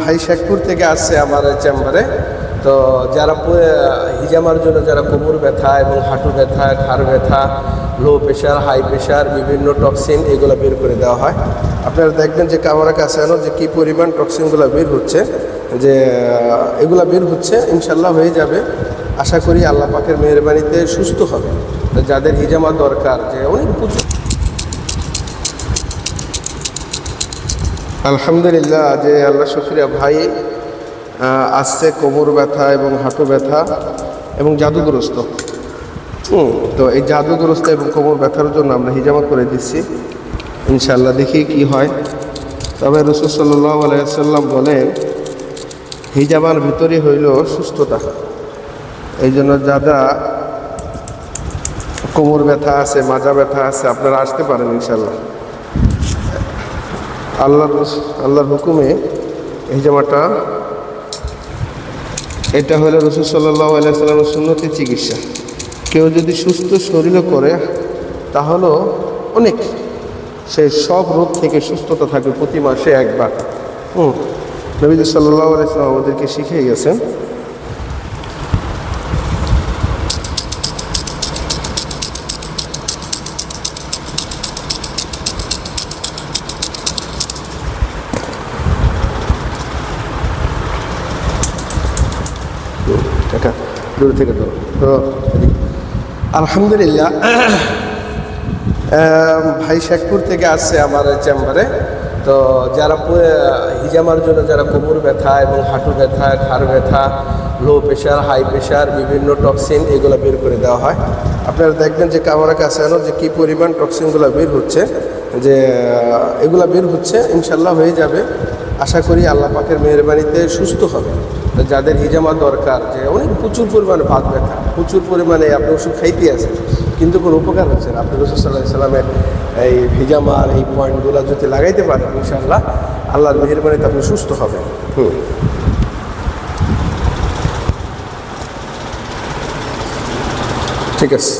ভাই শেখপুর থেকে আসছে আমার চেম্বারে। তো যারা হিজামার জন্য যারা কোমর ব্যথা এবং হাঁটু ব্যথা, ঘাড় ব্যথা, লো প্রেশার হাই প্রেশার বিভিন্ন টক্সিন এগুলো বের করে দেওয়া হয়। আপনারা দেখবেন যে কামরা কাছে আনো যে কী পরিমাণ টক্সিনগুলো বের হচ্ছে, যে এগুলা বের হচ্ছে, ইনশাল্লাহ হয়ে যাবে। আশা করি আল্লাহ পাকের মেহরবানিতে সুস্থ হবে। যাদের হিজামা দরকার, যে অনেক প্রচুর আলহামদুলিল্লাহ যে আল্লাহ শুক্রিয়া ভাই আসছে কোমর ব্যথা এবং হাঁটু ব্যথা এবং জাদুগ্রস্ত। তো এই জাদুগ্রস্ত এবং কোমর ব্যথার জন্য আমরা হিজামা করে দিচ্ছি। ইনশাল্লাহ দেখি কি হয়। তবে রসুল সাল্লাহ বলেন, হিজামার ভিতরে হইল সুস্থতা। এই জন্য যারা কোমর ব্যথা আছে, মাজা ব্যথা আছে, আপনারা আসতে পারেন ইনশাল্লাহ আল্লাহর আল্লাহর হুকুমে এই জামাটা, এটা হলো রসুল সাল্লাহ আলাইসাল্লামের সুন্নতি চিকিৎসা। কেউ যদি সুস্থ শরীরও করে, তাহলেও অনেক, সে সব রোগ থেকে সুস্থতা থাকবে প্রতি মাসে একবার। হুম, নবীজ সাল্লাহ আলাইসাল্লাম আমাদেরকে শিখিয়ে গেছেন দূর থেকে ধরো তো আলহামদুলিল্লাহ ভাই শেখপুর থেকে আসছে আমার চেম্বারে। তো যারা হিজামার জন্য যারা কোমর ব্যথা এবং হাঁটু ব্যথা, ঘাড় ব্যথা লো প্রেশার হাই প্রেশার বিভিন্ন টক্সিন এগুলো বের করে দেওয়া হয়। আপনারা দেখবেন যে কামরা কাছে আনো যে কী পরিমাণ টক্সিনগুলো বের হচ্ছে, যে এগুলো বের হচ্ছে, ইনশাল্লাহ হয়ে যাবে। আশা করি আল্লাহ পাকের মেহরবানিতে সুস্থ হবে। যাদের হিজামা দরকার, যে অনেক প্রচুর পরিমাণে ভাত ব্যথা, প্রচুর পরিমাণে আপনি ওষুধ খাইতে আছেন, কিন্তু কোনো উপকার হচ্ছে না। আপনি রসুল সাল্লাহ সাল্লামের এই হিজামার এই পয়েন্টগুলো যদি লাগাইতে পারেন ইনশাল্লাহ আল্লাহর মেহরবানিতে আপনি সুস্থ হবেন। হুম। ঠিক আছে।